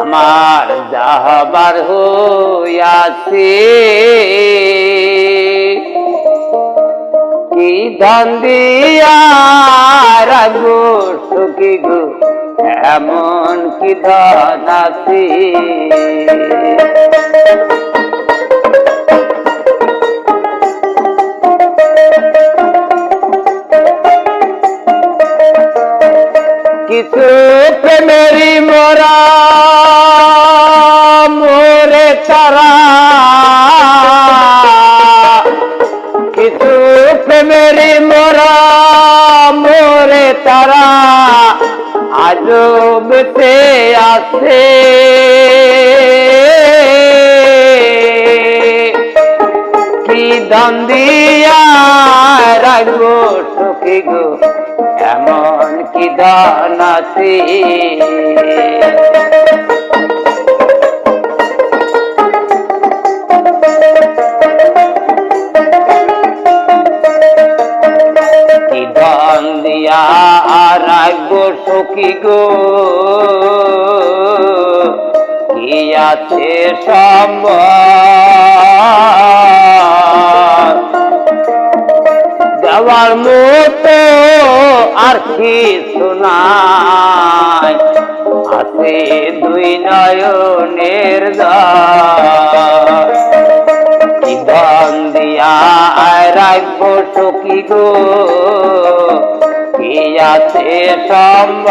আমার যাহবার হইয়াছে। কি ধন দিয়া রাগো সুখী গো? এমন কি ধন আছে? কিছু প্রেমেরই মোরা মোরে মোরে তারা আজও বেঁচে আছে। কি দান দিয়া রাখব সখী গো, এমন কি দান আছে? দিয়া রাখব সখী গো। কি আছে যাওয়ার মতো আর কিছু নাই। আছে দুই নয়নের দিয়া রাখব সখী গো। কি আছে সম্ভব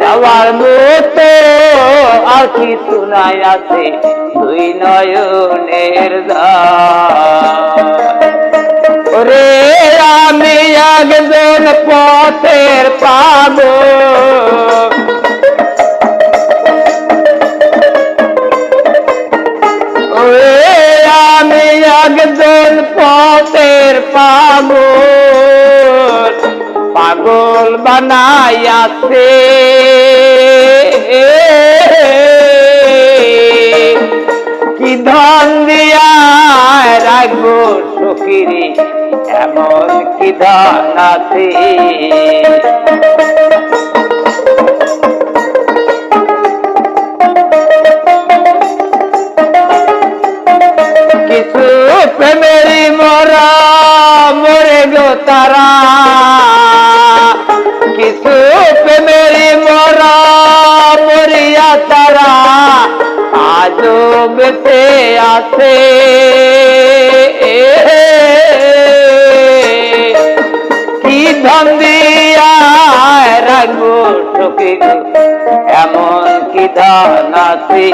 যাওয়ার মতো আর কিছু নাই আছে, দুই নয়নের ওরে আমি একজন পথের পাব পাগল পাগল বানাইয়াছে। কি ধন দিয়া রাখব সকিরি এমন কি ধন আছে? কিছু প্রেমেরই মরা মরিয়া তারা আজও বেঁচে আছে। কি ধন দিয়া রাখব সখী এমন কি ধন আছে?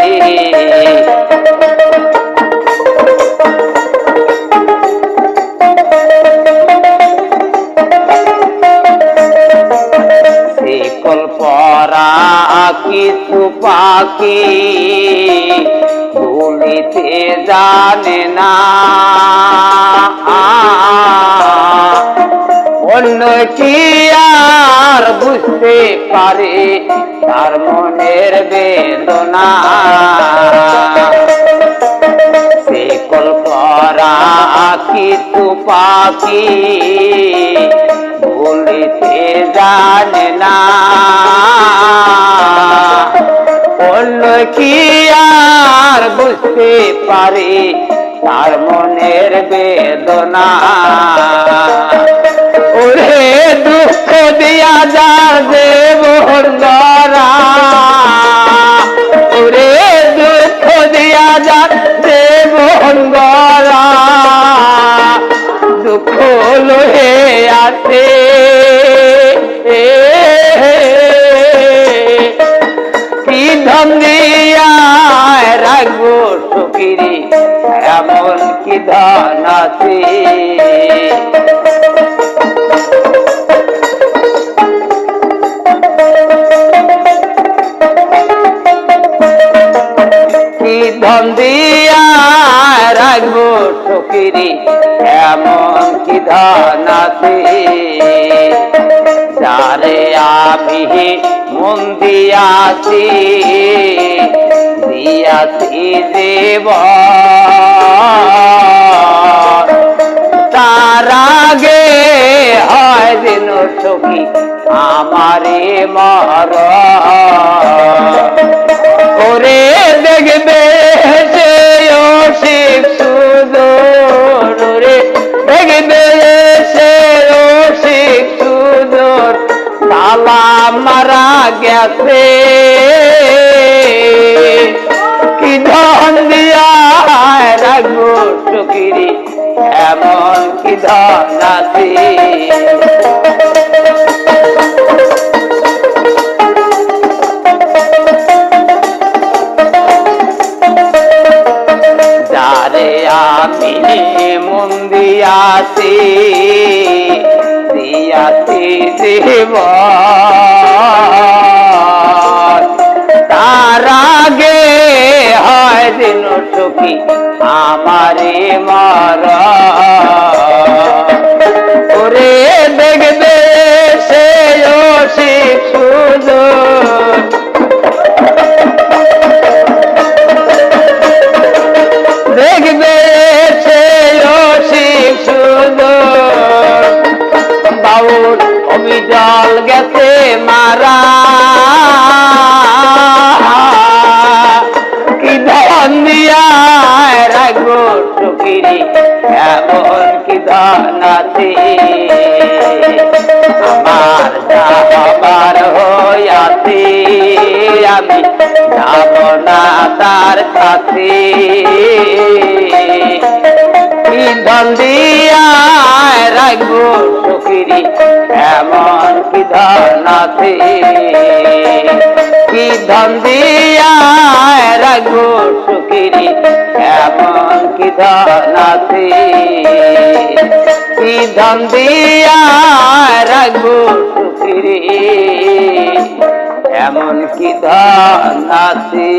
পাখি। ভুলিতে জানে না। অন্য কি আর বুঝতে পারে? তার মনের বেদনা। শিকল পরা কিছু পাখি। বলিতে জানে না। কি আর বুঝতে পারে তার মনের বেদনা। ওরে দুঃখ দিয়া যার যে বর্দরা ওরে দুঃখ দিয়া যার যে বর্দরা দুঃখ লোহে আছে। কি ধন দিয়া রাখব সকিরি এমন কি আছে? কি ধন দিয়া রাখব সকিরি এমন কি ধন আছে? আমি মন দিয়াছি দিয়াছি দেব। তার আগে হয় দিন সখী আমারে মর। ওরে দেখবে সে সুদর। তালা মারা গেছে। আছে যারে আমি মন দিয়াছি দিয়াছি দেব তার আগে হয় দিন সুখী আমারে মর। আছে আমার যাবার হইয়াছে, আমি যাব না তার কাছে। কি ধন দিয়া রাখব সুখিরি, এমন কি ধন কি ধন দিয়া রাখব সুখিরি, এমন কি ধন ধন দিয়া রাখব সুখিরি এমন কি ধন আছে